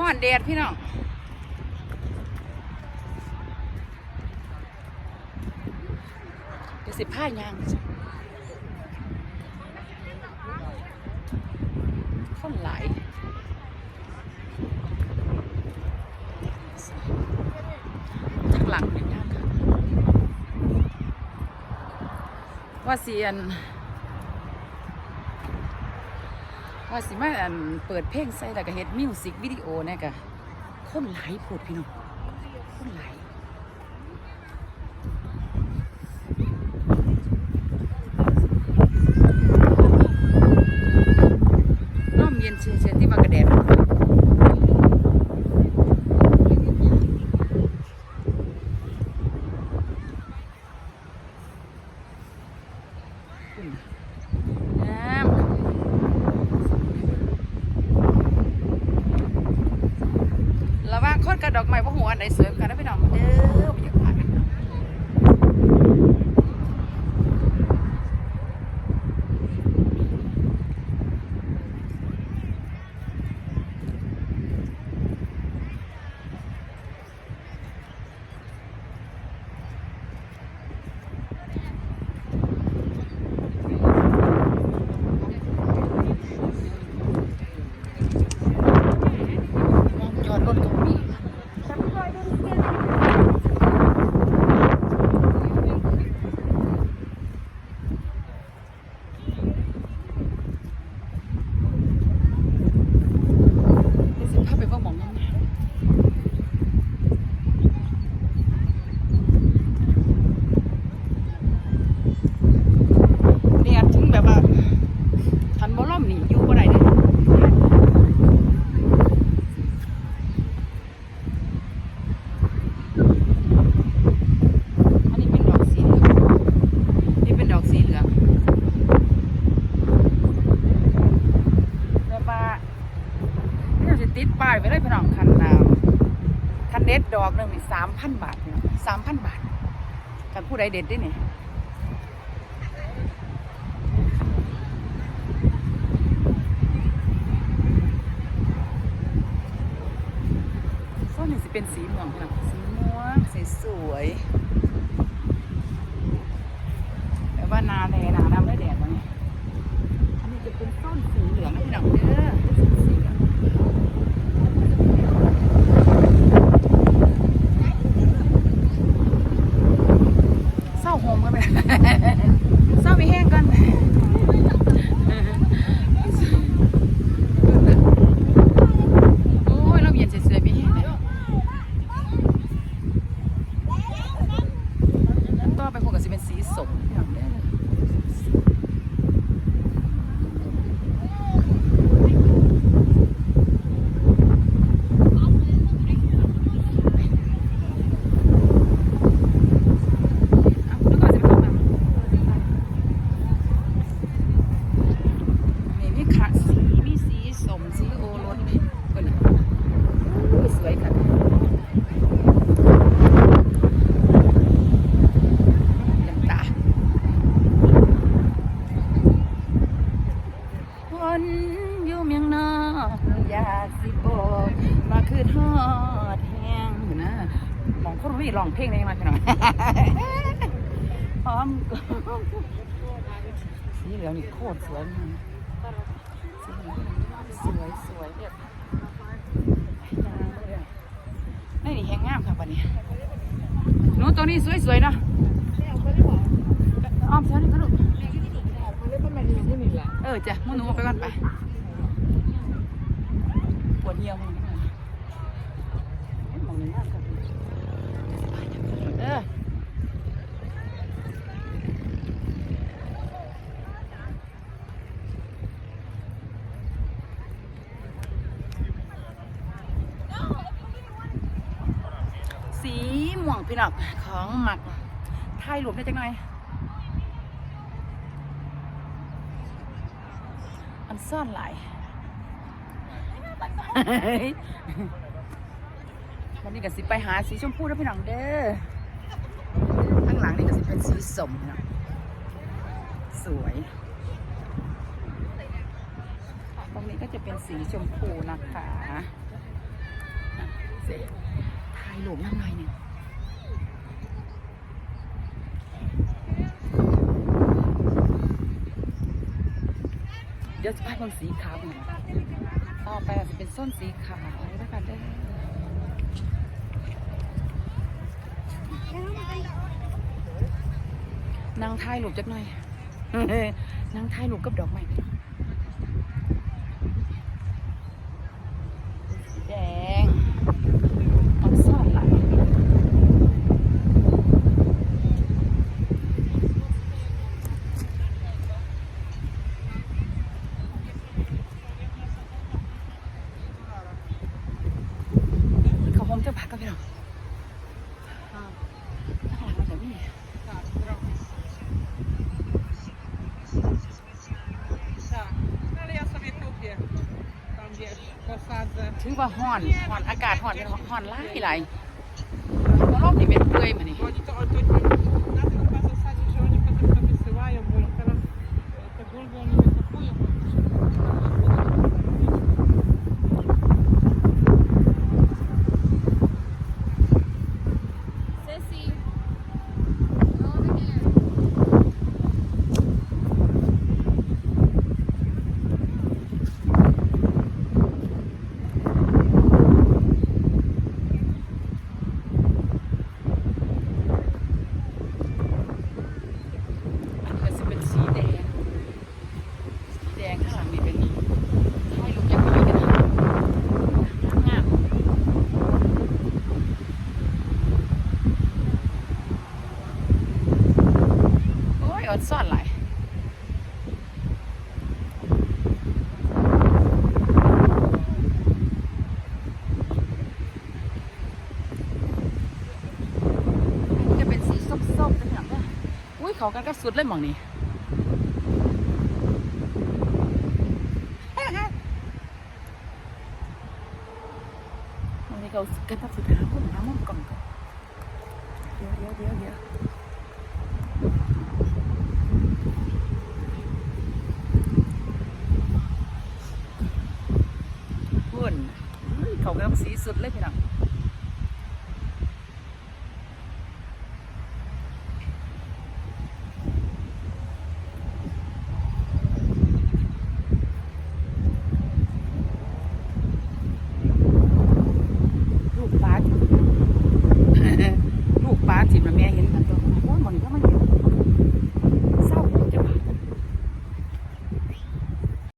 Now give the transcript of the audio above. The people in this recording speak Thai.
ห่อนแดดพี่น้องเดี๋ยวสิผ้ายางคนหลายจากหลังเป็นยากค่ะว่าเสียน ว่าสิมาอันเปิดเพลงใส่แล้วก็เฮ็ดมิวสิกวิดีโอเนี่ยกะคนหลายโพดพี่น้องคนหลายน้อมเย็นเชียๆที่มากระแดดอืมน้ำ ระหว่าง คนกับดอกไม้พวกหัวอันไหนสวยกันนะพี่น้องเด้อบ่อยากพลาดมองจอดรถก็มี เดี๋ยวสิพาไปเว่าหมองนั่นนะเรียนถึงแบบว่าทันบ่ล่มนี่อยู่บ่ได้เด้อันนี้เป็นดอกสีเหลืองนี่เป็นดอกสีเหลืองแบบว่า นี่จะ ติดป้ายไว้เลยพี่น้องคันนาคันเด็ดดอกหนึ่งนี่สามพันบาทพี่น้องสามพันบาทกันผู้ใดเด็ดได้เนี่ยส้นนี่สิเป็นสีม่วงพี่น้องสีม่วงสีสวยแต่ว่านาแดนาดำได้แดดแล้วเนี่ยอันนี้จะเป็นต้นสีเหลืองนะพี่น้องเด้อเป็นสีเหลือง เศร้าโฮมกันไป เศร้าไปแห้งกัน โอ้ยเราเย็นเฉยๆไปแห้งเลยต่อไปคงกับสิเป็นสีสมอย่างนี้เอาแล้วก็จะไปทำอะไร มีมีขาสีมีสีสมสีโอรสนี่คนน่ะอุ้ยสวยค่ะยังตาคน อยู่เมียงนอกอยากสิบอกมาคือทอดแห้งอยู่นะมองคนวิ่งร้องเพลงได้มาพี่น้องพร้อมสีเหลืองนี่โคตรสวยสวยสวยเนี่ยนี่นี่แห้งงามค่ะวันนี้หนูตัวนี้สวยสวยๆเนาะอ้อมเท่านี้ก็ลูกเออจ้ะมึงหนูเอาไปก่อนไป ปวดเยี่ยวมึงมองนี่งามค่ะเออสีม่วงพี่น้องของหมักถ่ายรูปได้จังหน่อยอันซ่อนหลาย วันนี้ก็สิไปหาสีชมพูแล้วพี่น้องเด้อ ข้างหลังนี่ก็สิเป็นสีสมเนาะสวยตรงนี้ก็จะเป็นสีชมพูนะคะถ่ายรูปน้ำหน่อยหนึ่ง เดี๋ยวจะพาเบิ่งสีขาวอีกต่อไปอาจจะเป็นส้นสีขาวแล้วกันเด้อนางถ่ายรูปจักหน่อยนางถ่ายรูปกับดอกไม้สีแดงออนซ่อนไหลายเขาคงจะพักกันไปหรอกข้างหลังมันจะมี Tak, ale ja sobie kupię. Tam wiesz, posadzę. ถือว่าห่อนห่อนอากาศห่อนห่อนหลายหลายเพรรอบนี้เป็นเปื่อยมานี่ Bo oni to, to na tym chyba zasadzie, że oni potem to wysyłają, bo ich teraz e, te bulwy oni wykopują. Sissy, go over here. อันนี้ก็จะเป็นสีแดง สีแดงข้างหลังนี่เป็นให้ลูกยังน้อยกันนะงามโอ้ยอด ซ่อนหลายจะเป็นสีส้มๆเป็นอย่างเนี้ยอุ้ยเขากันกับสุดเลยมองนี่วันนี้เรากันตัดสุดท้ายผมน้ำมันก่อนก่อนเดี๋ยวเดี๋ยวเดี๋ยวเดี๋ยวหุ่น เขากำลังสีสุดเลยพี่น้อง